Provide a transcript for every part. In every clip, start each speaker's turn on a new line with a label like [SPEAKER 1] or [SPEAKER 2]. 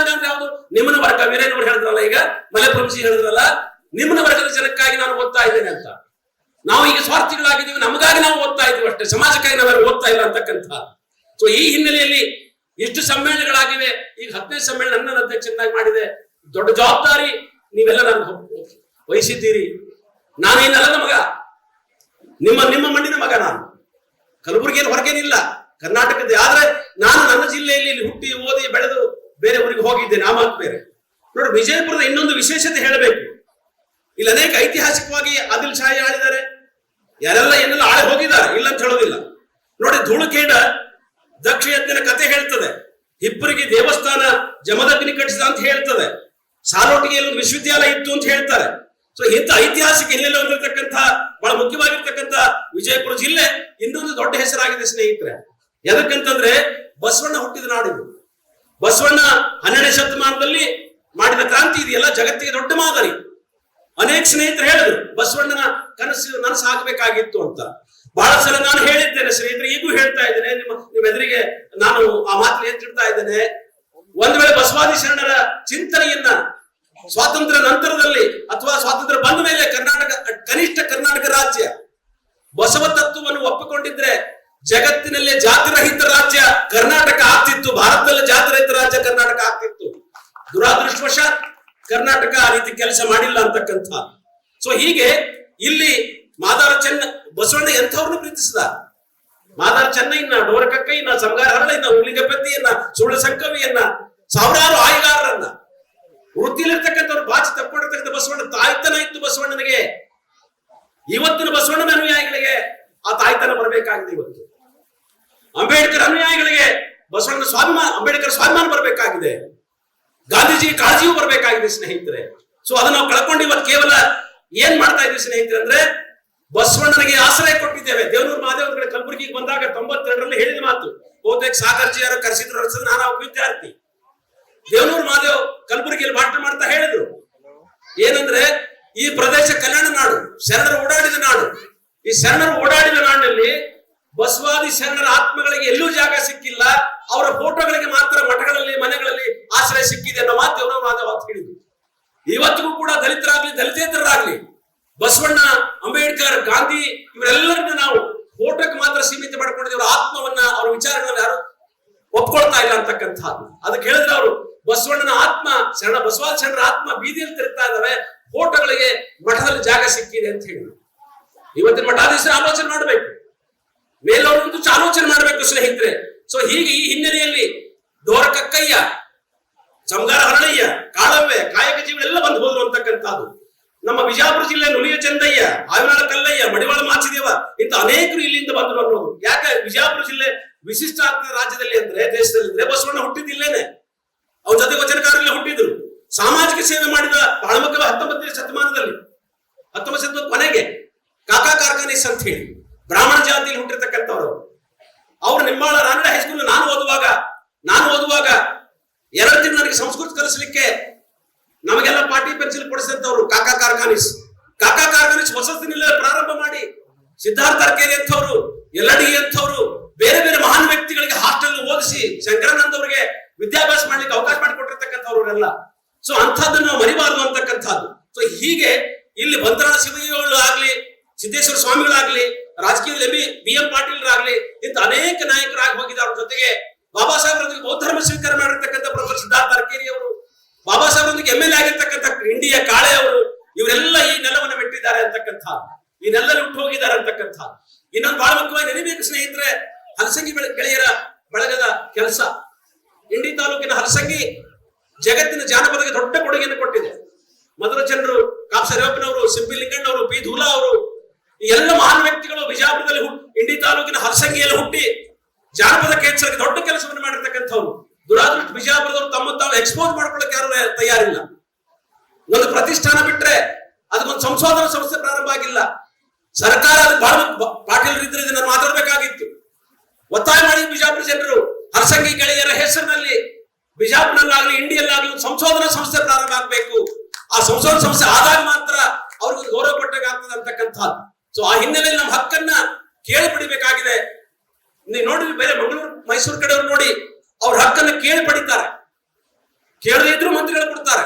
[SPEAKER 1] ಯಾವುದು? ನಿಮ್ಮನ ವರ್ಗ ವೀರೇನವರು ಹೇಳಿದ್ರಲ್ಲ ಈಗ, ಮಲೆಪ್ರಭುಜಿ ಹೇಳಿದ್ರಲ್ಲ ನಿಮ್ಮನ ವರ್ಗದ ಜನಕ್ಕಾಗಿ ನಾನು ಓದ್ತಾ ಇದ್ದೇನೆ ಅಂತ. ನಾವು ಈಗ ಸ್ವಾರ್ಥಿಗಳಾಗಿದ್ದೀವಿ, ನಮಗಾಗಿ ನಾವು ಓದ್ತಾ ಇದ್ದೀವಿ ಅಷ್ಟೇ. ಸಮಾಜಕ್ಕಾಗಿ ನಾವೆಲ್ಲ ಓದ್ತಾ ಇಲ್ಲ ಅಂತಕ್ಕಂಥ. ಸೊ ಈ ಹಿನ್ನೆಲೆಯಲ್ಲಿ ಎಷ್ಟು ಸಮ್ಮೇಳನಗಳಾಗಿವೆ. ಈಗ ಹತ್ತನೇ ಸಮ್ಮೇಳನ ನನ್ನ ಅಧ್ಯಕ್ಷನಾಗಿ ಮಾಡಿದೆ. ದೊಡ್ಡ ಜವಾಬ್ದಾರಿ ನೀವೆಲ್ಲ ನಾನು ವಹಿಸಿದ್ದೀರಿ ನಾನೇನಲ್ಲ ಮಗ. ನಿಮ್ಮ ನಿಮ್ಮ ಮಣ್ಣಿನ ಮಗ ನಾನು. ಕಲಬುರಗಿಯಲ್ಲಿ ಹೊರಗೇನಿಲ್ಲ. ಕರ್ನಾಟಕದ ಆದ್ರೆ ನಾನು ನನ್ನ ಜಿಲ್ಲೆಯಲ್ಲಿ ಹುಟ್ಟಿ ಓದಿ ಬೆಳೆದು ಬೇರೆ ಊರಿಗೆ ಹೋಗಿದ್ದೆ ಮಾತು ಬೇರೆ. ನೋಡಿ, ವಿಜಯಪುರದ ಇನ್ನೊಂದು ವಿಶೇಷತೆ ಹೇಳಬೇಕು. ಇಲ್ಲಿ ಅನೇಕ ಐತಿಹಾಸಿಕವಾಗಿ ಆದಿಲ್ ಶಾಹಿ ಆಳಿದ್ದಾರೆ ಯಾರೆಲ್ಲ ಏನೆಲ್ಲ ಆಳೆ ಹೋಗಿದ್ದಾರೆ? ಇಲ್ಲ ಅಂತ ಹೇಳೋದಿಲ್ಲ. ನೋಡಿ, ಧೂಳುಕೇಡ ದಕ್ಷ ಯಜ್ಞನ ಕತೆ ಹೇಳ್ತದೆ. ಇಬ್ಬರಿಗೆ ದೇವಸ್ಥಾನ ಜಮದಗ್ನಿ ಕಟ್ಟಿಸಿದ ಅಂತ ಹೇಳ್ತದೆ. ಸಾಲೋಟಿಗೆ ಒಂದು ವಿಶ್ವವಿದ್ಯಾಲಯ ಇತ್ತು ಅಂತ ಹೇಳ್ತಾರೆ. ಸೊ ಇಂಥ ಐತಿಹಾಸಿಕ ಹಿನ್ನೆಲೆ ಹೊಂದಿರತಕ್ಕಂಥ, ಬಹಳ ಮುಖ್ಯವಾಗಿರ್ತಕ್ಕಂಥ ವಿಜಯಪುರ ಜಿಲ್ಲೆ ಇನ್ನೊಂದು ದೊಡ್ಡ ಹೆಸರಾಗಿದೆ, ಸ್ನೇಹಿತರೆ. ಯಾಕಂತಂದ್ರೆ ಬಸವಣ್ಣ ಹುಟ್ಟಿದ ನಾಡಿದು. ಬಸವಣ್ಣ ಹನ್ನೆರಡನೇ ಶತಮಾನದಲ್ಲಿ ಮಾಡಿದ ಕ್ರಾಂತಿ ಇದೆಯಲ್ಲ, ಜಗತ್ತಿಗೆ ದೊಡ್ಡ ಮಾದರಿ. ಅನೇಕ ಸ್ನೇಹಿತರು ಹೇಳಿದ್ರು, ಬಸವಣ್ಣನ ಕನಸು ನನಸಾಗಬೇಕಾಗಿತ್ತು ಅಂತ. ಬಹಳ ಸಲ ನಾನು ಹೇಳಿದ್ದೇನೆ, ಸ್ನೇಹಿತರೆ, ಈಗೂ ಹೇಳ್ತಾ ಇದ್ದೇನೆ, ನಿಮ್ಮ ನಿಮ್ಮ ಎದುರಿಗೆ ನಾನು ಆ ಮಾತು ಎತ್ತಿಡ್ತಾ ಇದ್ದೇನೆ. ಒಂದ್ ವೇಳೆ ಬಸವಾದಿ ಶರಣರ ಚಿಂತನೆಯನ್ನ ಸ್ವಾತಂತ್ರ್ಯ ನಂತರದಲ್ಲಿ ಅಥವಾ ಸ್ವಾತಂತ್ರ್ಯ ಬಂದ ಮೇಲೆ ಕರ್ನಾಟಕ, ಕನಿಷ್ಠ ಕರ್ನಾಟಕ ರಾಜ್ಯ, ಬಸವ ತತ್ವವನ್ನು ಒಪ್ಪಿಕೊಂಡಿದ್ರೆ ಜಗತ್ತಿನಲ್ಲೇ ಜಾತಿರಹಿತ ರಾಜ್ಯ ಕರ್ನಾಟಕ ಆಗ್ತಿತ್ತು, ಭಾರತದಲ್ಲಿ ಜಾತಿರಹಿತ ರಾಜ್ಯ ಕರ್ನಾಟಕ ಆಗ್ತಿತ್ತು ದುರಾದೃಷ್ಟವಶಾತ್ ಕರ್ನಾಟಕ ಆ ರೀತಿ ಕೆಲಸ ಮಾಡಿಲ್ಲ ಅಂತಕ್ಕಂಥ. ಸೊ ಹೀಗೆ ಇಲ್ಲಿ ಮಾದಾರ ಚೆನ್ನ, ಬಸವಣ್ಣ ಎಂಥವ್ರನ್ನ ಪ್ರೀತಿಸಿದ? ಮಾದಾರ ಚೆನ್ನೈನ ಡೋರಕಕ್ಕೈನ ಸಂಗಾರ ಹರಳಯ್ಯನ ಉಳಿಗಪತಿಯನ್ನ ಸುಳ್ಳು ಸಂಕವಿಯನ್ನ ಸಾವಿರಾರು ಆಯ್ಗಾರರನ್ನ. ವೃತ್ತಿಯಲ್ಲಿರ್ತಕ್ಕಂಥವ್ರು ಬಾಚಿ ತಪ್ಪಿರ್ತಕ್ಕಂಥ ಬಸವಣ್ಣ ತಾಯ್ತನ ಇತ್ತು ಬಸವಣ್ಣನಿಗೆ. ಇವತ್ತಿನ ಬಸವಣ್ಣನ ಅನುಯಾಯಿಗಳಿಗೆ ಆ ತಾಯ್ತನ ಬರಬೇಕಾಗಿದೆ ಇವತ್ತು. ಅಂಬೇಡ್ಕರ್ ಅನುಯಾಯಿಗಳಿಗೆ ಬಸವಣ್ಣ ಸ್ವಾಭಿಮಾನ ಅಂಬೇಡ್ಕರ್ ಸ್ವಾಭಿಮಾನ ಬರಬೇಕಾಗಿದೆ. ಗಾಂಧೀಜಿ ಕಾಳಜಿಯೂ ಬರಬೇಕಾಗಿದೆ ಸ್ನೇಹಿತರೆ. ಸೊ ಅದನ್ನ ನಾವು ಕಳ್ಕೊಂಡು ಇವತ್ತು ಕೇವಲ ಏನ್ ಮಾಡ್ತಾ ಇದ್ವಿ ಸ್ನೇಹಿತರೆ ಅಂದ್ರೆ ಬಸವಣ್ಣನಿಗೆ ಆಶ್ರಯ ಕೊಟ್ಟಿದ್ದೇವೆ. ದೇವನೂರು ಮಹಾದೇವ್ ಕಡೆ ಕಲಬುರಗಿಗೆ ಬಂದಾಗ ತೊಂಬತ್ತೆರಡರಲ್ಲಿ ಹೇಳಿದ ಮಾತು, ಬಹುತೇಕ ಸಾಗರ್ಜಿ ಯಾರು ಕರೆಸಿದ್ರು ನಾನು ವಿದ್ಯಾರ್ಥಿ ದೇವನೂರು ಮಹಾದೇವ್ ಕಲಬುರಗಿಯಲ್ಲಿ ಭಾಷಣ ಮಾಡ್ತಾ ಹೇಳಿದ್ರು. ಏನಂದ್ರೆ, ಈ ಪ್ರದೇಶ ಕಲ್ಯಾಣ ನಾಡು, ಶರಣರು ಓಡಾಡಿದ ನಾಡು. ಈ ಶರಣರು ಓಡಾಡಿದ ನಾಡಿನಲ್ಲಿ ಬಸವಾದಿ ಶರಣರ ಆತ್ಮಗಳಿಗೆ ಎಲ್ಲೂ ಜಾಗ ಸಿಕ್ಕಿಲ್ಲ. ಅವರ ಫೋಟೋಗಳಿಗೆ ಮಾತ್ರ ಮಠಗಳಲ್ಲಿ, ಮನೆಗಳಲ್ಲಿ ಆಶ್ರಯ ಸಿಕ್ಕಿದೆ ಅನ್ನೋ ಮಾತು ಅಂತ ಹೇಳಿದ್ರು. ಇವತ್ತಿಗೂ ಕೂಡ ದಲಿತರಾಗ್ಲಿ, ದಲಿತೇತರರಾಗ್ಲಿ, ಬಸವಣ್ಣ ಅಂಬೇಡ್ಕರ್, ಗಾಂಧಿ, ಇವರೆಲ್ಲರನ್ನ ನಾವು ಫೋಟೋಕ್ಕೆ ಮಾತ್ರ ಸೀಮಿತ ಮಾಡ್ಕೊಂಡಿದ್ದೀವಿ. ಅವರ ಆತ್ಮವನ್ನ, ಅವರ ವಿಚಾರಗಳನ್ನ ಯಾರು ಒಪ್ಕೊಳ್ತಾ ಇಲ್ಲ ಅಂತಕ್ಕಂಥದ್ದು. ಅದಕ್ಕೆ ಹೇಳಿದ್ರೆ ಅವರು, ಬಸವಣ್ಣನ ಆತ್ಮ, ಶರಣ ಬಸವಾದ ಶರಣರ ಆತ್ಮ ಬೀದಿಯಲ್ಲಿ ತಿರುಗ್ತಾ ಇದ್ದಾವೆ. ಫೋಟೋಗಳಿಗೆ ಮಠದಲ್ಲಿ ಜಾಗ ಸಿಕ್ಕಿದೆ ಅಂತ ಹೇಳಿ ಇವತ್ತಿನ ಮಠಾಧೀಶರು ಆಲೋಚನೆ ಮಾಡಬೇಕು. ಮೇಲವರಂತೂ ಆಲೋಚನೆ ಮಾಡಬೇಕು ಸ್ನೇಹಿತರೆ. ಸೊ ಹೀಗೆ ಈ ಹಿನ್ನೆಲೆಯಲ್ಲಿ ಡೋರಕಕ್ಕಯ್ಯ ಸಂಗಾರ ಹರಳಯ್ಯ ಕಾಳವ್ಯ ಕಾಯಕ ಜೀವನೆಲ್ಲ ಬಂದು ಹೋದ್ರು ಅಂತಕ್ಕಂಥದ್ದು. ನಮ್ಮ ವಿಜಯಪುರ ಜಿಲ್ಲೆ ನುಲಿಯ ಚಂದಯ್ಯ ಆವಿನಾಳ ಕಲ್ಲಯ್ಯ, ಮಡಿವಾಳ ಮಾಚಿದೇವ ಇಂತ ಅನೇಕರು ಇಲ್ಲಿಂದ ಬಂದ್ರು ಅನ್ನೋದು. ಯಾಕೆ ವಿಜಯಪುರ ಜಿಲ್ಲೆ ವಿಶಿಷ್ಟ ಆಗ್ತದೆ ರಾಜ್ಯದಲ್ಲಿ ಅಂದ್ರೆ, ದೇಶದಲ್ಲಿ ಅಂದ್ರೆ ಬಸವಣ್ಣ ಹುಟ್ಟಿದ್ದಿಲ್ಲೇನೆ. ಅವ್ರ ಜೊತೆ ವಚನಕಾರರಲ್ಲಿ ಹುಟ್ಟಿದ್ರು. ಸಾಮಾಜಿಕ ಸೇವೆ ಮಾಡಿದ ಮುಖ್ಯ ಹತ್ತೊಂಬತ್ತನೇ ಶತಮಾನದಲ್ಲಿ ಹತ್ತೊಂಬತ್ತು ಶತಮಾನ ಕೊನೆಗೆ ಕಾಕಾ ಕಾರ್ಖಾನೆ ಅಂತ ಹೇಳಿ, ಬ್ರಾಹ್ಮಣ ಜಾತಿಯಲ್ಲಿ ಹುಟ್ಟಿರ್ತಕ್ಕಂಥವ್ರು. ಅವ್ರು ನಿಮ್ಮಾಳ ರಾನಡೆ ಹೈಸ್ಕೂಲ್ ನಾನು ಓದುವಾಗ ನಾನು ಓದುವಾಗ ಎರಡು ತಿಂಗಳು ನನಗೆ ಸಂಸ್ಕೃತ ಕಲಿಸಲಿಕ್ಕೆ ನಮಗೆಲ್ಲ ಪಾಟಿ ಪೆನ್ಸಿಲ್ ಕೊಡಿಸಿದಂಥವ್ರು ಕಾಕಾ ಕಾರ್ಖಾನಿಸ್. ಕಾಕಾ ಕಾರ್ಖಾನಿಸ್ ವಸತಿನಿಲ್ಲ ಪ್ರಾರಂಭ ಮಾಡಿ ಸಿದ್ಧಾರ್ಥ ಅರ್ಕೇರಿ ಅಂಥವ್ರು ಎಲ್ಲಡಿ ಅಂಥವ್ರು, ಬೇರೆ ಬೇರೆ ಮಹಾನ್ ವ್ಯಕ್ತಿಗಳಿಗೆ ಹಾಸ್ಟೆಲ್ ಓದಿಸಿ ಶಂಕರಾನಂದ ಅವರಿಗೆ ವಿದ್ಯಾಭ್ಯಾಸ ಮಾಡ್ಲಿಕ್ಕೆ ಅವಕಾಶ ಮಾಡಿಕೊಟ್ಟಿರ್ತಕ್ಕಂಥವ್ರೆಲ್ಲ ಸೊ ಅಂಥದ್ದನ್ನು ನಾವು ಮರಿಬಾರದು ಅಂತಕ್ಕಂಥದ್ದು. ಸೊ ಹೀಗೆ ಇಲ್ಲಿ ಬಂತರಾಳ ಶಿವಯೋಗಳು ಆಗ್ಲಿ ಸಿದ್ದೇಶ್ವರ ಸ್ವಾಮಿಗಳಾಗ್ಲಿ, ರಾಜಕೀಯದಲ್ಲಿ ಬಿ ಎಂ ಪಾಟೀಲ್ರಾಗ್ಲಿ ಇಂಥ ಅನೇಕ ನಾಯಕರಾಗಿ ಹೋಗಿದ್ದಾರೆ. ಜೊತೆಗೆ ಬಾಬಾ ಸಾಹೇಬ್ರೊಂದಿಗೆ ಬೌದ್ಧ ಧರ್ಮ ಸ್ವೀಕಾರ ಮಾಡಿರ್ತಕ್ಕಂಥ ಪ್ರೊಫೆಸರ್ ಸಿದ್ಧಾರ್ಥ ಅರ್ಕೇರಿ ಅವರು, ಬಾಬಾ ಸಾಹೇಬ್ರೊಂದಿಗೆ ಎಂ ಎಲ್ ಎ ಆಗಿರ್ತಕ್ಕಂಥ ಇಂಡಿಯಾ ಕಾಳೆ ಅವರು, ಇವರೆಲ್ಲ ಈ ನೆಲವನ್ನು ಬಿಟ್ಟಿದ್ದಾರೆ ಅಂತಕ್ಕಂಥ, ಈ ನೆಲದಲ್ಲಿ ಹುಟ್ಟು ಹೋಗಿದ್ದಾರೆ ಅಂತಕ್ಕಂಥ. ಇನ್ನೊಂದು ಬಹಳ ಮುಖ್ಯವಾಗಿ ನೆನಬೇಕು ಸ್ನೇಹಿತರೆ, ಹಲಸಂಗಿ ಗೆಳೆಯರ ಬಳಗದ ಕೆಲಸ. ಇಂಡಿ ತಾಲೂಕಿನ ಹಲಸಂಗಿ ಜಗತ್ತಿನ ಜಾನಪದಕ್ಕೆ ದೊಡ್ಡ ಕೊಡುಗೆಯನ್ನು ಕೊಟ್ಟಿದೆ. ಮೊದಲ ಜನರು ಕಾಪ್ಸ ರೇವಪ್ಪನವರು ಸಿಂಪಿ ಲಿಂಗಣ್ಣವರು, ಪಿ ಧೂಲಾ ಅವರು ಎಲ್ಲ ಮಹಾನ್ ವ್ಯಕ್ತಿಗಳು ಬಿಜಾಪುರದಲ್ಲಿ ಇಂಡಿ ತಾಲೂಕಿನ ಹರಸಂಗಿಯಲ್ಲಿ ಹುಟ್ಟಿ ಜಾನಪದ ಕ್ಷೇತ್ರಕ್ಕೆ ದೊಡ್ಡ ಕೆಲಸವನ್ನು ಮಾಡಿರ್ತಕ್ಕಂಥವ್ರು. ದುರಾದೃಷ್ಟ ಬಿಜಾಪುರದವರು ತಮ್ಮ ತಾವು ಎಕ್ಸ್ಪೋಸ್ ಮಾಡ್ಕೊಳ್ಳಕ್ಕೆ ಯಾರು ತಯಾರಿಲ್ಲ. ಒಂದು ಪ್ರತಿಷ್ಠಾನ ಬಿಟ್ರೆ ಅದಕ್ಕೊಂದು ಸಂಶೋಧನಾ ಸಂಸ್ಥೆ ಪ್ರಾರಂಭ ಆಗಿಲ್ಲ. ಸರ್ಕಾರ ಬಹಳ ಪಾಟೀಲ್ ಇದ್ರೆ ಇದನ್ನ ಮಾತಾಡಬೇಕಾಗಿತ್ತು. ಒತ್ತಾಯ ಮಾಡಿ ಬಿಜಾಪುರ ಜನರು, ಹರಸಂಗಿ ಗೆಳೆಯರ ಹೆಸರಿನಲ್ಲಿ ಬಿಜಾಪುರಲ್ಲಾಗ್ಲಿ ಇಂಡಿಯಲ್ಲಾಗಲಿ ಒಂದು ಸಂಶೋಧನಾ ಸಂಸ್ಥೆ ಪ್ರಾರಂಭ ಆಗಬೇಕು. ಆ ಸಂಶೋಧನಾ ಸಂಸ್ಥೆ ಆದಾಗ ಮಾತ್ರ ಅವ್ರಿಗೆ ಗೌರವ ಕೊಟ್ಟಾಗ ಆಗ್ತದೆ ಅಂತಕ್ಕಂಥದ್ದು. ಸೊ ಆ ಹಿನ್ನೆಲೆಯಲ್ಲಿ ನಮ್ಮ ಹಕ್ಕನ್ನ ಕೇಳಿ ಪಡಿಬೇಕಾಗಿದೆ ನೀವು ನೋಡಿ ಬೇರೆ ಮಂಗಳೂರು, ಮೈಸೂರು ಕಡೆಯವ್ರು ನೋಡಿ, ಅವ್ರ ಹಕ್ಕನ್ನ ಕೇಳಿ ಪಡಿತಾರೆ ಕೇಳದೇ ಇದ್ರು ಮಂತ್ರಿಗಳು ಕೊಡ್ತಾರೆ.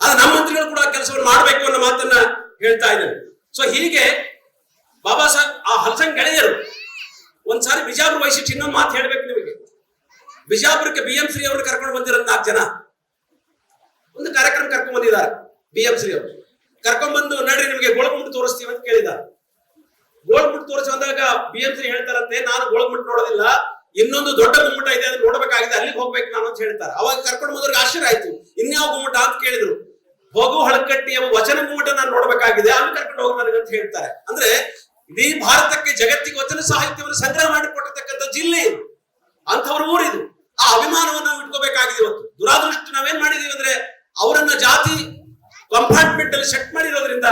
[SPEAKER 1] ಆದ್ರೆ ನಮ್ಮ ಮಂತ್ರಿಗಳು ಕೂಡ ಕೆಲಸವನ್ನು ಮಾಡಬೇಕು ಅನ್ನೋ ಮಾತನ್ನ ಹೇಳ್ತಾ ಇದ್ದಾರೆ. ಸೊ ಹೀಗೆ ಬಾಬಾ ಸಾಹೇಬ್, ಆ ಹಲಸಂಗ್ ಗೆಳೆಯರು, ಒಂದ್ಸಾರಿ ಬಿಜಾಪುರ ವೈಶಿಷ್ಟ್ಯ ಇನ್ನೊಂದು ಮಾತು ಹೇಳ್ಬೇಕು ನಿಮಗೆ. ಬಿಜಾಪುರಕ್ಕೆ ಬಿ ಎಂ ಶ್ರೀ ಅವರು ಕರ್ಕೊಂಡು ಬಂದಿರೋ ನಾಲ್ಕು ಜನ. ಒಂದು ಕಾರ್ಯಕ್ರಮ ಕರ್ಕೊಂಡು ಬಂದಿದ್ದಾರೆ, ಬಿ ಎಂ ಶ್ರೀ ಅವರು. ಕರ್ಕೊಂಡ್ ಬಂದು ನಡ್ರಿ ನಿಮಗೆ ಗೋಳಗುಂಡ್ ತೋರಿಸ್ತೀವಿ ಅಂತ ಕೇಳಿದ. ಗೋಳಗುಂಡ್ ತೋರಿಸಿ ಬಂದಾಗ ಬಿ ಎಂ ಸಿ ಹೇಳ್ತಾರಂತೆ, ನಾನು ಗೋಳಗುಂಡ್ ನೋಡೋದಿಲ್ಲ, ಇನ್ನೊಂದು ದೊಡ್ಡ ಗುಮ್ಮಟ ಇದೆ, ಅದನ್ನ ನೋಡಬೇಕಾಗಿದೆ, ಅಲ್ಲಿಗೆ ಹೋಗ್ಬೇಕು ನಾನು ಅಂತ ಹೇಳ್ತಾರೆ. ಅವಾಗ ಕರ್ಕೊಂಡು ಬಂದವ್ರಿಗೆ ಆಶ್ಚರ್ಯ ಆಯ್ತು. ಇನ್ಯಾವ ಗುಮ್ಮಟ? ಅಂತ ಕೇಳಿದ್ರು. ಹೋಗು ಹಳಕಟ್ಟಿ ಎಂಬ ವಚನ ಗುಮ್ಮಟ ನಾನು ನೋಡಬೇಕಾಗಿದೆ, ಅಲ್ಲಿ ಕರ್ಕೊಂಡು ಹೋಗಿ ನನಗೆ ಅಂತ ಹೇಳ್ತಾರೆ. ಅಂದ್ರೆ ಇಡೀ ಭಾರತಕ್ಕೆ ಜಗತ್ತಿಗೆ ವಚನ ಸಾಹಿತ್ಯವನ್ನು ಸಂಗ್ರಹ ಮಾಡಿ ಮಾಡಿಕೊಟ್ಟಿರ್ತಕ್ಕಂಥ ಜಿಲ್ಲೆ ಇದು. ಅಂಥವ್ರ ಊರಿದು. ಆ ಅಭಿಮಾನವನ್ನು ನಾವು ಇಟ್ಕೋಬೇಕಾಗಿದೆ ಇವತ್ತು. ದುರಾದೃಷ್ಟ ನಾವೇನ್ ಮಾಡಿದೀವಿ ಅಂದ್ರೆ, ಅವರನ್ನ ಜಾತಿ ಕಂಪಾರ್ಟ್ಮೆಂಟ್ ಅಲ್ಲಿ ಸೆಟ್ ಮಾಡಿರೋದ್ರಿಂದ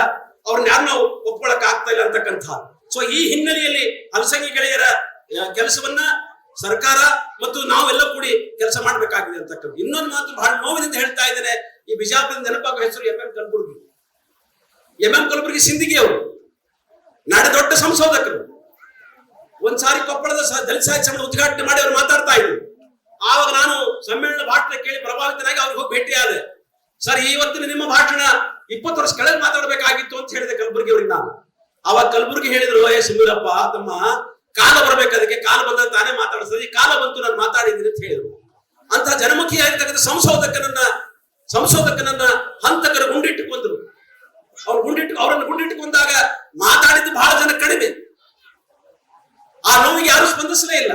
[SPEAKER 1] ಅವ್ರನ್ನ ಯಾರು ನಾವು ಒಪ್ಕೊಳಕ್ ಆಗ್ತಾ ಇಲ್ಲ ಅಂತಕ್ಕಂಥ. ಸೊ ಈ ಹಿನ್ನೆಲೆಯಲ್ಲಿ ಅಲ್ಸಂಗಿ ಗೆಳೆಯರ ಕೆಲಸವನ್ನ ಸರ್ಕಾರ ಮತ್ತು ನಾವೆಲ್ಲ ಕೂಡಿ ಕೆಲಸ ಮಾಡಬೇಕಾಗಿದೆ ಅಂತಕ್ಕಂಥ. ಇನ್ನೊಂದು ಮಾತು ಬಹಳ ನೋವಿನಿಂದ ಹೇಳ್ತಾ ಇದ್ದೇನೆ. ಈ ಬಿಜಾಪುರದ ನೆನಪಾಗುವ ಹೆಸರು M M Kalburgi. M M Kalburgi ಸಿಂಧಿಗೆ ಅವರು. ನಾಡ ದೊಡ್ಡ ಸಂಶೋಧಕರು. ಒಂದ್ಸಾರಿ ಕೊಪ್ಪಳದ ದಲಿತ ಸಾಹಿತ್ಯ ಉದ್ಘಾಟನೆ ಮಾಡಿ ಅವ್ರು ಮಾತಾಡ್ತಾ ಇದ್ರು. ಆವಾಗ ನಾನು ಸಮ್ಮೇಳನ ಭಾಷಣ ಕೇಳಿ ಪ್ರಭಾವಿತನಾಗಿ ಅವ್ರಿಗೆ ಹೋಗಿ ಭೇಟಿಯಾದೆ. ಸರ್ ಇವತ್ತಿನ ನಿಮ್ಮ ಭಾಷಣ ಇಪ್ಪತ್ತು ವರ್ಷ ಕೆಳಗೆ ಮಾತಾಡಬೇಕಾಗಿತ್ತು ಅಂತ ಹೇಳಿದೆ ಕಲಬುರ್ಗಿ ಅವ್ರಿಗೆ ನಾನು ಅವಾಗ ಕಲಬುರ್ಗಿ ಹೇಳಿದ್ರು, ಏ, ಸುಮೀರಪ್ಪ, ತಮ್ಮ ಕಾಲ ಬರ್ಬೇಕು, ಅದಕ್ಕೆ ಕಾಲ ಬಂದ ತಾನೇ ಮಾತಾಡಿಸ್ತದೆ ಈ ಕಾಲ ಬಂತು ನಾನು ಮಾತಾಡಿದ್ದೀನಿ ಅಂತ ಹೇಳಿದ್ರು. ಅಂತ ಜನಮುಖಿಯಾಗಿರ್ತಕ್ಕಂಥ ಸಂಶೋಧಕನನ್ನ ಸಂಶೋಧಕನನ್ನ ಹಂತಕರು ಗುಂಡಿಟ್ಟುಕೊಂಡ್ರು. ಅವ್ರು ಗುಂಡಿಟ್ಟು, ಅವರನ್ನು ಗುಂಡಿಟ್ಟುಕೊಂಡಾಗ ಮಾತಾಡಿದ್ದು ಬಹಳ ಜನ ಕಡಿಮೆ. ಆ ನೋವಿಗೆ ಯಾರು ಸ್ಪಂದಿಸಲೇ ಇಲ್ಲ.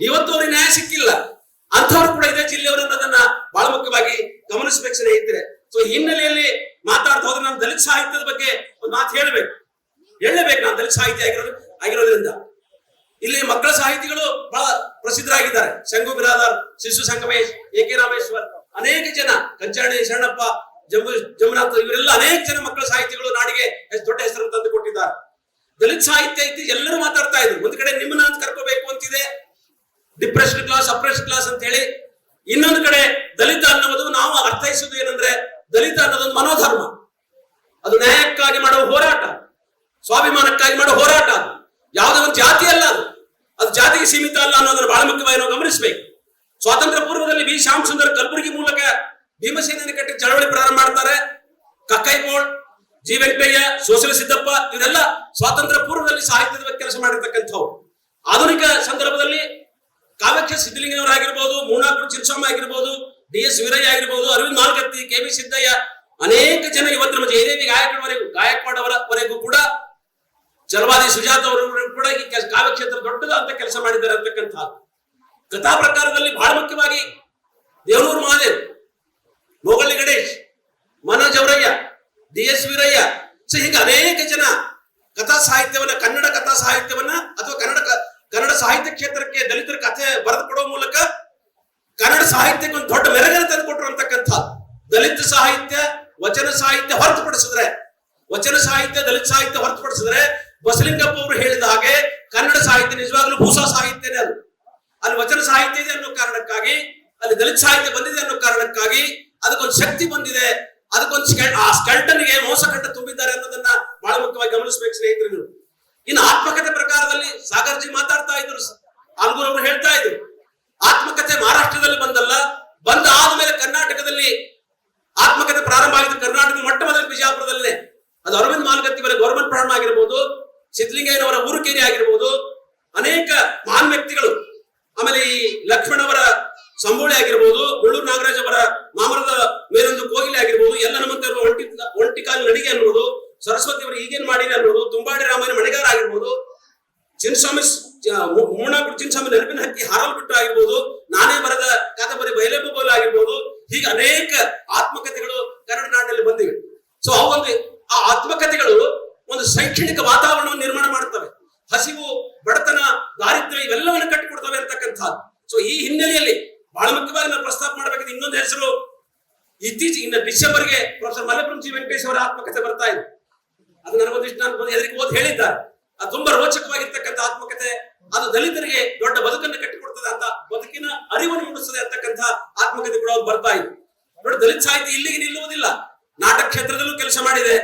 [SPEAKER 1] ಇವತ್ತು ಅವ್ರಿಗೆ ನ್ಯಾಯ ಸಿಕ್ಕಿಲ್ಲ. ಅಂಥವ್ರು ಕೂಡ ಇದೇ ಜಿಲ್ಲೆಯವರು ಅನ್ನೋದನ್ನ ಬಹಳ ಮುಖ್ಯವಾಗಿ ಗಮನಿಸಬೇಕು ಸ್ನೇಹಿತರೆ. ಸೊ ಹಿನ್ನೆಲೆಯಲ್ಲಿ ಮಾತಾಡ್ತಾ ಹೋದ್ರೆ ನಾನು ದಲಿತ ಸಾಹಿತ್ಯದ ಬಗ್ಗೆ ಒಂದು ಮಾತು ಹೇಳಬೇಕು. ಹೇಳಬೇಕು ನಾನು ದಲಿತ ಸಾಹಿತ್ಯ ಆಗಿರೋದು ಆಗಿರೋದ್ರಿಂದ. ಇಲ್ಲಿ ಮಕ್ಕಳ ಸಾಹಿತಿಗಳು ಬಹಳ ಪ್ರಸಿದ್ಧರಾಗಿದ್ದಾರೆ. ಶಂಗು ಬಿರಾದಾರ್, ಶಿಶು ಸಂಗಮೇಶ್ ಎ ಕೆ ರಾಮೇಶ್ವರ್, ಅನೇಕ ಜನ. ಕಂಚಾಣಿ ಶರಣಪ್ಪ ಜಂಬು ಜಮುನಾಥ್, ಇವರೆಲ್ಲ ಅನೇಕ ಜನ ಮಕ್ಕಳ ಸಾಹಿತಿಗಳು ನಾಡಿಗೆ ದೊಡ್ಡ ಹೆಸರನ್ನು ತಂದು ಕೊಟ್ಟಿದ್ದಾರೆ. ದಲಿತ ಸಾಹಿತ್ಯ ಐತಿ, ಎಲ್ಲರೂ ಮಾತಾಡ್ತಾ ಇದ್ರು. ಒಂದ್ ಕಡೆ ನಿಮ್ಮನ್ನ ಕರ್ಕೋಬೇಕು ಅಂತಿದೆ. ಡಿಪ್ರೆಷನ್ ಕ್ಲಾಸ್ ಅಪ್ರೆಷನ್ ಕ್ಲಾಸ್ ಅಂತ ಹೇಳಿ ಇನ್ನೊಂದು ಕಡೆ ದಲಿತ ಅನ್ನೋದು ನಾವು ಅರ್ಥೈಸುವುದು ಏನಂದ್ರೆ ದಲಿತ ಅನ್ನೋದೊಂದು ಮನೋಧರ್ಮ. ಅದು ನ್ಯಾಯಕ್ಕಾಗಿ ಮಾಡುವ ಹೋರಾಟ. ಸ್ವಾಭಿಮಾನಕ್ಕಾಗಿ ಮಾಡುವ ಹೋರಾಟ ಯಾವುದೋ ಒಂದು ಜಾತಿ ಅಲ್ಲ ಅದು. ಅದು ಜಾತಿಗೆ ಸೀಮಿತ ಅಲ್ಲ ಅನ್ನೋದನ್ನು ಬಹಳ ಮುಖ್ಯವಾಗಿ ನಾವು ಗಮನಿಸಬೇಕು. ಸ್ವಾತಂತ್ರ್ಯ ಪೂರ್ವದಲ್ಲಿ ವಿ ಶ್ಯಾಮ್ ಸುಂದರ್ ಕಲಬುರಗಿ ಮೂಲಕ ಭೀಮಸೇನ ಕಟ್ಟಿ ಚಳವಳಿ ಪ್ರಾರಂಭ ಮಾಡ್ತಾರೆ. ಕಕ್ಕೈಪೋಳ್ ಜಿ. ವೆಂಕಯ್ಯ, ಸೋಸಲ ಸಿದ್ದಪ್ಪ, ಇವರೆಲ್ಲ ಸ್ವಾತಂತ್ರ್ಯ ಪೂರ್ವದಲ್ಲಿ ಸಾಹಿತ್ಯದ ಕೆಲಸ ಮಾಡಿರ್ತಕ್ಕಂಥವ್ರು. ಆಧುನಿಕ ಸಂದರ್ಭದಲ್ಲಿ ಕಾವ್ಯಕ್ಷ ಸಿದ್ದಲಿಂಗನವರಾಗಿರ್ಬೋದು ಮೂಣಾಪುರ ಚಿನ್ಸ್ವಾಮಿ ಆಗಿರ್ಬೋದು ಡಿ ಎಸ್ ವೀರಯ್ಯ ಆಗಿರ್ಬೋದು, ಅರವಿಂದ್ ಮಾಲ್ಗತ್ತಿ ಕೆ. ಬಿ ಸಿದ್ದಯ್ಯ, ಅನೇಕ ಜನ ಇವತ್ತು ನಮ್ಮ ಜಯದೇವಿ ಗಾಯಕವಾಡವರೆಗೂ ಗಾಯಕ್ವಾಡವರವರೆಗೂ ಕೂಡ ಜಲವಾದಿ ಸುಜಾತ ಅವರವರೆಗೂ ಕೂಡ ಈ ಕೆಲ್- ಕಾವ್ಯ ಕ್ಷೇತ್ರ ದೊಡ್ಡದಾದಂತ ಕೆಲಸ ಮಾಡಿದ್ದಾರೆ ಅಂತಕ್ಕಂಥದ್ದು. ಕಥಾ ಪ್ರಕಾರದಲ್ಲಿ ಬಹಳ ಮುಖ್ಯವಾಗಿ ದೇವನೂರು ಮಹಾದೇವ್ ಮೊಗಲಿ ಗಣೇಶ್, ಮನೋಜ್ ಅವರಯ್ಯ ಡಿ ಎಸ್ ವೀರಯ್ಯ, ಸೊ ಹೀಗೆ ಅನೇಕ ಜನ ಕಥಾ ಸಾಹಿತ್ಯವನ್ನ, ಕನ್ನಡ ಕಥಾ ಸಾಹಿತ್ಯವನ್ನ ಅಥವಾ ಕನ್ನಡ ಕನ್ನಡ ಸಾಹಿತ್ಯ ಕ್ಷೇತ್ರಕ್ಕೆ ದಲಿತರ ಕಥೆ ಬರೆದು ಕೊಡುವ ಮೂಲಕ ಕನ್ನಡ ಸಾಹಿತ್ಯಕ್ಕೆ ಒಂದು ದೊಡ್ಡ ಮೆರಗನ್ನು ತಂದುಕೊಟ್ರು ಅಂತಕ್ಕಂಥ ದಲಿತ ಸಾಹಿತ್ಯ, ವಚನ ಸಾಹಿತ್ಯ ಹೊರತುಪಡಿಸಿದ್ರೆ, ವಚನ ಸಾಹಿತ್ಯ, ದಲಿತ ಸಾಹಿತ್ಯ ಹೊರತುಪಡಿಸಿದ್ರೆ ಬಸಲಿಂಗಪ್ಪ ಅವರು ಹೇಳಿದ ಹಾಗೆ ಕನ್ನಡ ಸಾಹಿತ್ಯ ನಿಜವಾಗ್ಲೂ ಭೂಸಾ ಸಾಹಿತ್ಯನೇ ಅದು. ಅಲ್ಲಿ ವಚನ ಸಾಹಿತ್ಯ ಇದೆ ಅನ್ನೋ ಕಾರಣಕ್ಕಾಗಿ, ಅಲ್ಲಿ ದಲಿತ ಸಾಹಿತ್ಯ ಬಂದಿದೆ ಅನ್ನೋ ಕಾರಣಕ್ಕಾಗಿ ಅದಕ್ಕೊಂದು ಶಕ್ತಿ ಬಂದಿದೆ. ಅದಕ್ಕೊಂದು ಆ ಸ್ಕೆಲ್ಟನ್ಗೆ ಮೋಸ ಕಟ್ಟ ತುಂಬಿದ್ದಾರೆ ಅನ್ನೋದನ್ನ ಬಹಳ ಮುಖ್ಯವಾಗಿ ಗಮನಿಸಬೇಕು ಸ್ನೇಹಿತರು ಇನ್ನು ಆತ್ಮಕಥೆ ಪ್ರಕಾರದಲ್ಲಿ ಸಾಗರ್ಜಿ ಮಾತಾಡ್ತಾ ಇದ್ರು ಆಲ್ಗೂರ್ ಅವರು ಹೇಳ್ತಾ ಇದ್ರು. ಆತ್ಮಕಥೆ ಮಹಾರಾಷ್ಟ್ರದಲ್ಲಿ ಬಂದಲ್ಲ, ಬಂದ ಆದ್ಮೇಲೆ ಕರ್ನಾಟಕದಲ್ಲಿ ಆತ್ಮಕಥೆ ಪ್ರಾರಂಭ ಆಗಿದ್ದು ಕರ್ನಾಟಕದ ಮೊಟ್ಟ ಮೊದಲ ಬಿಜಾಪುರದಲ್ಲೇ. ಅದು ಅರವಿಂದ್ ಮಾಲ್ಗತ್ತಿ ಅವರ ಗೌರ್ಮೆಂಟ್ ಪ್ರಾರಂಭ ಆಗಿರ್ಬೋದು, ಸಿದ್ಧಲಿಂಗಯ್ಯನವರ ಊರುಕೇರಿ ಆಗಿರ್ಬೋದು, ಅನೇಕ ಮಹಾನ್ ವ್ಯಕ್ತಿಗಳು. ಆಮೇಲೆ ಈ ಲಕ್ಷ್ಮಣ್ ಅವರ ಸಂಬೋಳಿ ಆಗಿರ್ಬೋದು, ಮುಳ್ಳೂರು ನಾಗರಾಜ್ ಅವರ ಮಾಮರದ ಮೇಲೊಂದು ಕೋಗಿಲೆ ಆಗಿರ್ಬೋದು ಎಲ್ಲ ನಮ್ಮಂತ ಒಂಟಿ ಒಂಟಿ ಕಾಲು ನಡಿಗೆ ಅನ್ನೋದು ಸರಸ್ವತಿ ಅವರು ಈಗೇನ್ ಮಾಡಿರಿ ಅನ್ನೋದು ತುಂಬಾಡಿ ರಾಮನ ಮಣಿಗಾರ ಆಗಿರ್ಬೋದು ಚಿನ್ಸ್ವಾಮಿ ಮೂಣಾಪುರ ಚಿನ್ಸ್ವಾಮಿ ನೆನಪಿನ ಹಕ್ಕಿ ಹಾರಲ್ ಬಿಟ್ಟು ಆಗಿರ್ಬೋದು ನಾನೇ ಬರೆದ ಕಾದಂಬರಿ ಬಯಲೆಬ್ಬ ಬೋಲು ಆಗಿರ್ಬೋದು ಹೀಗೆ ಅನೇಕ ಆತ್ಮಕಥೆಗಳು ಕನ್ನಡ ನಾಡಿನಲ್ಲಿ ಬಂದಿವೆ ಸೊ ಅವೊಂದು ಆ ಆತ್ಮಕಥೆಗಳು ಒಂದು ಶೈಕ್ಷಣಿಕ ವಾತಾವರಣವನ್ನು ನಿರ್ಮಾಣ ಮಾಡ್ತವೆ ಹಸಿವು ಬಡತನ ಇವೆಲ್ಲವನ್ನು ಕಟ್ಟಿಕೊಡ್ತವೆ ಅಂತಕ್ಕಂಥದ್ದು. ಸೊ ಈ ಹಿನ್ನೆಲೆಯಲ್ಲಿ ಬಹಳ ಮುಖ್ಯವಾಗಿ ನಾನು ಪ್ರಸ್ತಾಪ ಮಾಡಬೇಕಾದ. ಇನ್ನೊಂದು ಹೆಸರು, ಇತ್ತೀಚೆಗೆ ಇನ್ನು ಡಿಸೆಂಬರ್ಗೆ ಪ್ರೊಫೆಸರ್ ಮಲ್ಲಪುರಂ ಜಿ ವೆಂಕಟೇಶ್ ಅವರ ಆತ್ಮಕಥೆ ಬರ್ತಾ ಇದೆ. ಅದು ನನಗೊಂದಿಷ್ಟು ನಾನು ಎದುರಿಗೆ ಓದಿ ಹೇಳಿದ್ದಾರೆ. ಅದು ತುಂಬಾ ರೋಚಕವಾಗಿರ್ತಕ್ಕಂಥ ಆತ್ಮಕಥೆ. ಅದು ದಲಿತರಿಗೆ ದೊಡ್ಡ ಬದುಕನ್ನು ಕಟ್ಟಿಕೊಡ್ತದೆ ಅಂತ, ಬದುಕಿನ ಅರಿವನ್ನು ಮೂಡಿಸ್ತದೆ ಅಂತಕ್ಕಂಥ ಆತ್ಮಕಥೆ ಕೂಡ ಬರ್ತಾ ಇದೆ. ನೋಡಿ, ದಲಿತ ಸಾಹಿತ್ಯ ಇಲ್ಲಿಗೆ ನಿಲ್ಲುವುದಿಲ್ಲ. ನಾಟಕ ಕ್ಷೇತ್ರದಲ್ಲೂ ಕೆಲಸ ಮಾಡಿದೆ.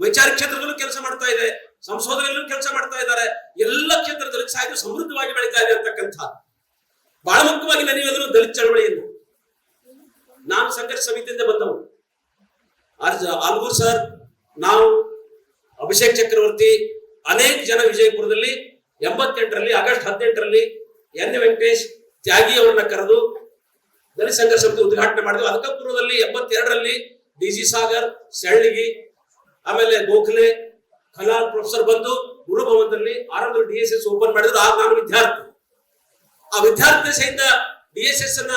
[SPEAKER 1] ವೈಚಾರಿಕ ಕ್ಷೇತ್ರದಲ್ಲೂ ಕೆಲಸ ಮಾಡ್ತಾ ಇದೆ. ಸಂಶೋಧನೆಯಲ್ಲೂ ಕೆಲಸ ಮಾಡ್ತಾ ಇದ್ದಾರೆ. ಎಲ್ಲ ಕ್ಷೇತ್ರದಲ್ಲಿ ಸಾಹಿತ್ಯ ಸಮೃದ್ಧವಾಗಿ ಬೆಳೀತಾ ಇದೆ ಅಂತಕ್ಕಂಥ ಬಹಳ ಮುಖ್ಯವಾಗಿ ನನಗೆ ದಲಿತ ಚಳವಳಿಯನ್ನು. ನಾನು ಸಂಘರ್ಷ ಸಮಿತಿಯಿಂದ ಬಂದವು ಆರ್ ಆಲ್ಗೂರ್ ಸರ್, ನಾವು ಅಭಿಷೇಕ್ ಚಕ್ರವರ್ತಿ, ಅನೇಕ ಜನ ವಿಜಯಪುರದಲ್ಲಿ ಎಂಬತ್ತೆಂಟರಲ್ಲಿ, ಆಗಸ್ಟ್ ಹದಿನೆಂಟರಲ್ಲಿ ಎನ್. ವೆಂಕಟೇಶ್ ತ್ಯಾಗಿ ಅವರನ್ನ ಕರೆದು ದಲಿತ ಸಂಘರ್ಷ ಸಮಿತಿ ಉದ್ಘಾಟನೆ ಮಾಡಿದ್ವಿ ಅದಕ್ಕೆ ಪೂರ್ವದಲ್ಲಿ ಎಂಬತ್ತೆರಡರಲ್ಲಿ ಡಿ. ಜಿ. ಸಾಗರ್, ಸೆಳ್ಳಿಗಿ, ಆಮೇಲೆ ಗೋಖಲೆ ಖಲಾಲ್ ಪ್ರೊಫೆಸರ್ ಬಂದು ಗುರುಭವನದಲ್ಲಿ ಆರಂಭದಲ್ಲಿ ಡಿ ಎಸ್ ಎಸ್ ಓಪನ್ ಮಾಡಿದ್ರು. ಆಗ ನಾನು ವಿದ್ಯಾರ್ಥಿ. ಆ ವಿದ್ಯಾರ್ಥಿ ಸಹಿತ ಡಿ ಎಸ್ ಎಸ್ ಅನ್ನ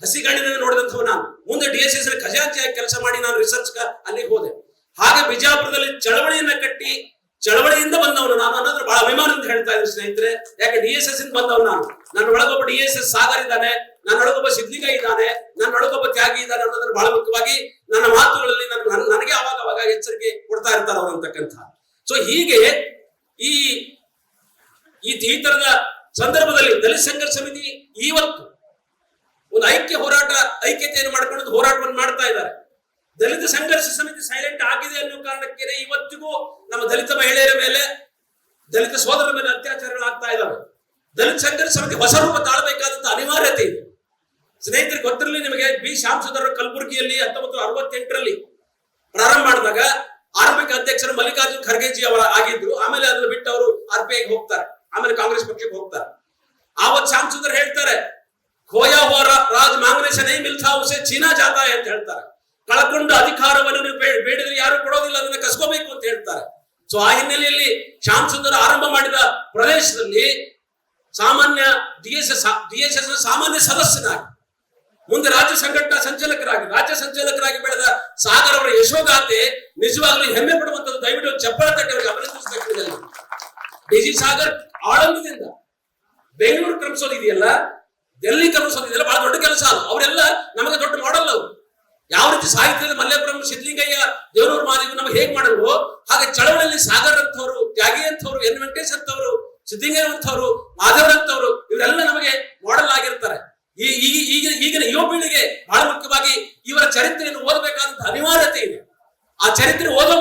[SPEAKER 1] ಹಸಿಗಣ್ಣಿನ ನೋಡಿದಂಥವು ನಾನು. ಮುಂದೆ ಡಿ ಎಸ್ ಎಸ್ ಖಜಾಂಚಿಯಾಗಿ ಕೆಲಸ ಮಾಡಿ ನಾನು ರಿಸರ್ಚ್ ಅಲ್ಲಿಗೆ ಹೋದೆ. ಹಾಗೆ ಬಿಜಾಪುರದಲ್ಲಿ ಚಳವಳಿಯನ್ನ ಕಟ್ಟಿ ಚಳವಳಿಯಿಂದ ಬಂದವನು ನಾನು ಅನ್ನೋದ್ರ ಬಹಳ ಅಭಿಮಾನದಿಂದ ಹೇಳ್ತಾ ಇದ್ದೀನಿ ಸ್ನೇಹಿತರೆ. ಯಾಕೆ ಡಿ ಎಸ್ ಎಸ್ ಇಂದ ಬಂದವನು ನಾನು? ನನ್ನ ಒಳಗೊಬ್ಬ ಡಿ ಎಸ್ ಎಸ್ ಸಾಗರ್ ಇದ್ದಾನೆ, ನನ್ನ ಒಳಗೊಬ್ಬ ಸಿದ್ದಿಗ ಇದ್ದಾನೆ, ನನ್ನ ಒಳಗೊಬ್ಬ ತ್ಯಾಗಿ ಇದ್ದಾನೆ ಅನ್ನೋದ್ರ ಬಹಳ ಮುಖ್ಯವಾಗಿ ನನ್ನ ಮಾತುಗಳಲ್ಲಿ ನನ್ನ- ನನಗೆ ಅವಾಗ ಅವಾಗ ಎಚ್ಚರಿಕೆ ಕೊಡ್ತಾ ಇರ್ತಾರೆ ಅವರು ಅಂತಕ್ಕಂಥ ಸೊ ಹೀಗೆ ಈ ಈ ತರದ ಸಂದರ್ಭದಲ್ಲಿ ದಲಿತ ಸಂಘರ್ಷ ಸಮಿತಿ ಇವತ್ತು ಒಂದು ಐಕ್ಯ ಹೋರಾಟ, ಐಕ್ಯತೆಯನ್ನು ಮಾಡ್ಕೊಂಡು ಹೋರಾಟವನ್ನು ಮಾಡ್ತಾ ಇದ್ದಾರೆ. ದಲಿತ ಸಂಘರ್ಷ ಸಮಿತಿ ಸೈಲೆಂಟ್ ಆಗಿದೆ ಅನ್ನೋ ಕಾರಣಕ್ಕೆ ಇವತ್ತಿಗೂ ನಮ್ಮ ದಲಿತ ಮಹಿಳೆಯರ ಮೇಲೆ, ದಲಿತ ಸೋದರರ ಮೇಲೆ ಅತ್ಯಾಚಾರಗಳಾಗ್ತಾ ಇದ್ದಾವೆ. ದಲಿತ ಸಂಘರ್ಷ ಸಮಿತಿ ಹೊಸ ರೂಪ ತಾಳಬೇಕಾದಂತ ಅನಿವಾರ್ಯತೆ ಇದೆ. ಸ್ನೇಹಿತರಿಗೆ ಗೊತ್ತಿರಲಿ ನಿಮಗೆ ಬಿ. ಶ್ಯಾಮಸುಂದರ ಕಲಬುರಗಿಯಲ್ಲಿ ಹತ್ತೊಂಬತ್ತು ಅರವತ್ತೆಂಟರಲ್ಲಿ ಪ್ರಾರಂಭ ಮಾಡಿದಾಗ ಆರ್ಬಿಕ್ ಅಧ್ಯಕ್ಷರು ಮಲ್ಲಿಕಾರ್ಜುನ್ ಖರ್ಗೆಜಿ ಅವರ ಆಗಿದ್ರು. ಆಮೇಲೆ ಅದನ್ನ ಬಿಟ್ಟು ಅವರು ಆರ್ ಹೋಗ್ತಾರೆ. ಆಮೇಲೆ ಕಾಂಗ್ರೆಸ್ ಪಕ್ಷಕ್ಕೆ ಹೋಗ್ತಾರೆ. ಆವತ್ ಶಾಂತರು ಹೇಳ್ತಾರೆ, ಖೋಯಾ ಹೋರ ರಾಜ್ ಮಾಂಗ್ನೇಶ ನೈ ಮಿಲ್ತಾ ಉಸೆ ಚೀನಾ ಜಾತಾ ಅಂತ ಹೇಳ್ತಾರೆ. ಕಳ್ಕೊಂಡ ಅಧಿಕಾರವನ್ನು ನೀವು ಬೇಡಿದ್ರೆ ಯಾರು ಕೊಡೋದಿಲ್ಲ, ಅದನ್ನ ಕಸ್ಕೋಬೇಕು ಅಂತ ಹೇಳ್ತಾರೆ. ಸೊ ಆ ಹಿನ್ನೆಲೆಯಲ್ಲಿ ಶ್ಯಾಮ್ ಸುಂದರ್ ಆರಂಭ ಮಾಡಿದ ಪ್ರದೇಶದಲ್ಲಿ ಸಾಮಾನ್ಯ ಡಿಎಸ್ಎಸ್ ಡಿಎಸ್ಎಸ್ ಸಾಮಾನ್ಯ ಸದಸ್ಯನಾಗಿ ಮುಂದೆ ರಾಜ್ಯ ಸಂಘಟನಾ ಸಂಚಾಲಕರಾಗಿ, ರಾಜ್ಯ ಸಂಚಾಲಕರಾಗಿ ಬೆಳೆದ ಸಾಗರ್ ಅವರ ಯಶೋಗಾಥೆ ನಿಜವಾಗ್ಲೂ ಹೆಮ್ಮೆ ಪಡುವಂತದ್ದು ದಯವಿಟ್ಟು ಚಪ್ಪಳ ತಟ್ಟಿ ಅವರಿಗೆ ಅಭಿನಂದಿಸಬೇಕು ಇದನ್ನು ಡಿ ಜಿ ಸಾಗರ್ ಆಳಂದದಿಂದ ಬೆಂಗಳೂರು ಕ್ರಮಿಸೋದು ಇದೆಯಲ್ಲ? ಡೆಲ್ಲಿ ಕ್ರಮಿಸೋದು ಇದೆಯಲ್ಲ? ಬಹಳ ದೊಡ್ಡ ಕೆಲಸ ಅದು. ಅವರೆಲ್ಲ ನಮಗೆ ದೊಡ್ಡ ಮಾಡಲ್ ಅವರು. ಯಾವ ರೀತಿ ಸಾಹಿತ್ಯದ ಮಲ್ಲೇಪುರಂ ಸಿದ್ದಲಿಂಗಯ್ಯ ದೇವರೂರು ಮಾದಿಗೂ ನಮಗೆ ಹೇಗ್ ಮಾಡಲ್ವೋ ಹಾಗೆ ಚಳವಳಿಯಲ್ಲಿ ಸಾಗರ್ ಅಂತವರು ತ್ಯಾಗಿ ಅಂತವರು ಎನ್ ವೆಂಕಟೇಶ್ ಅಂತವರು ಸಿದ್ಲಿಂಗಯ್ಯ ಅಂತವರು ಮಾಧವರ್ ಅಂತವರು ಇವರೆಲ್ಲ ನಮಗೆ ಮಾಡಲ್ ಆಗಿರ್ತಾರೆ. ಈ, ಈ- ಈಗಿನ ಯುವ ಪೀಳಿಗೆ ಬಹಳ ಮುಖ್ಯವಾಗಿ ಇವರ ಚರಿತ್ರೆಯನ್ನು ಓದಬೇಕಾದಂತಹ ಅನಿವಾರ್ಯತೆ ಇದೆ. ಆ ಚರಿತ್ರೆ ಓದುವ